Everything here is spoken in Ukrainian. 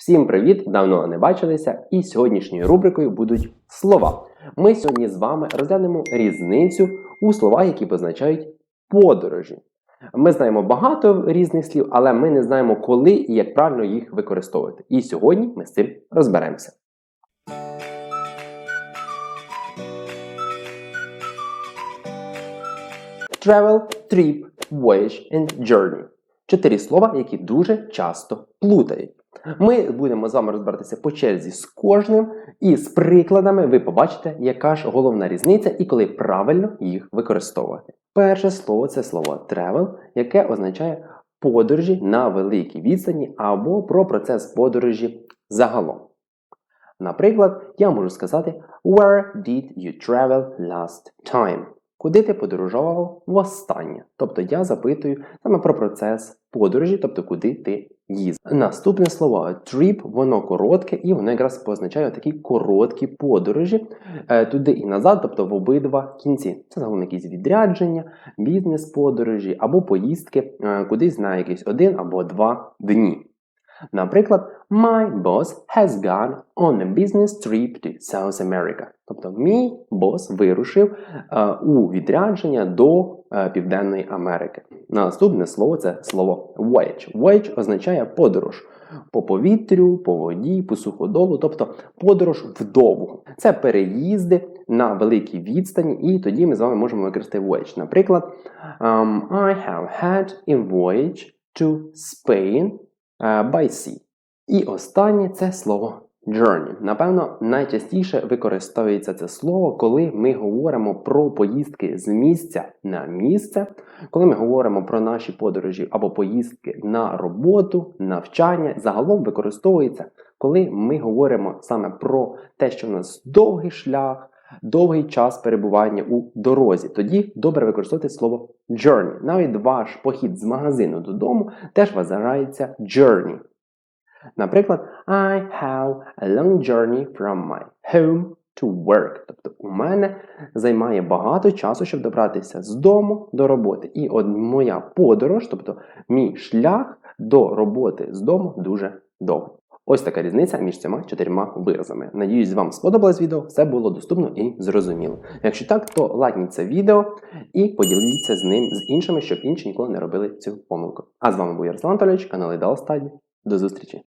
Всім привіт! Давно не бачилися, і сьогоднішньою рубрикою будуть слова. Ми сьогодні з вами розглянемо різницю у словах, які позначають подорожі. Ми знаємо багато різних слів, але ми не знаємо, коли і як правильно їх використовувати. І сьогодні ми з цим розберемося. Travel, trip, voyage and journey. Чотири слова, які дуже часто плутають. Ми будемо з вами розбиратися по черзі з кожним, і з прикладами ви побачите, яка ж головна різниця і коли правильно їх використовувати. Перше слово це слово travel, яке означає подорожі на великій відстані або про процес подорожі загалом. Наприклад, я можу сказати Where did you travel last time? Куди ти подорожував востаннє? Тобто я запитую саме про процес подорожі, тобто куди ти їздив. Наступне слово trip, воно коротке і воно якраз позначає такі короткі подорожі е, туди і назад, тобто в обидва кінці. Це загалом якісь відрядження, бізнес-подорожі або поїздки е, кудись на якийсь один або два дні. Наприклад, My boss has gone on a business trip to South America. Тобто, мій бос вирушив е, у відрядження до Південної Америки. Наступне слово це слово voyage. Voyage означає подорож по повітрю, по воді, по суходолу, тобто подорож вдовго. Це переїзди на великій відстані, і тоді ми з вами можемо використати voyage. Наприклад, um, I have had a voyage to Spain uh, by sea. І останнє це слово journey. Напевно, найчастіше використовується це слово, коли ми говоримо про поїздки з місця на місце, коли ми говоримо про наші подорожі або поїздки на роботу, навчання. Загалом використовується, коли ми говоримо саме про те, що в нас довгий шлях. Довгий час перебування у дорозі. Тоді добре використовувати слово journey. Навіть ваш похід з магазину додому теж вважається journey. Наприклад, I have a long journey from my home to work. Тобто у мене займає багато часу, щоб добратися з дому до роботи. І от моя подорож, тобто мій шлях до роботи з дому дуже довгий. Ось така різниця між цими чотирма виразами. Надіюсь, вам сподобалось відео, все було доступно і зрозуміло. Якщо так, то лайкніть це відео і поділіться з ним з іншими, щоб інші ніколи не робили цю помилку. А з вами був Ярослав Анатолійович, канал Ідеал Стаді. До зустрічі!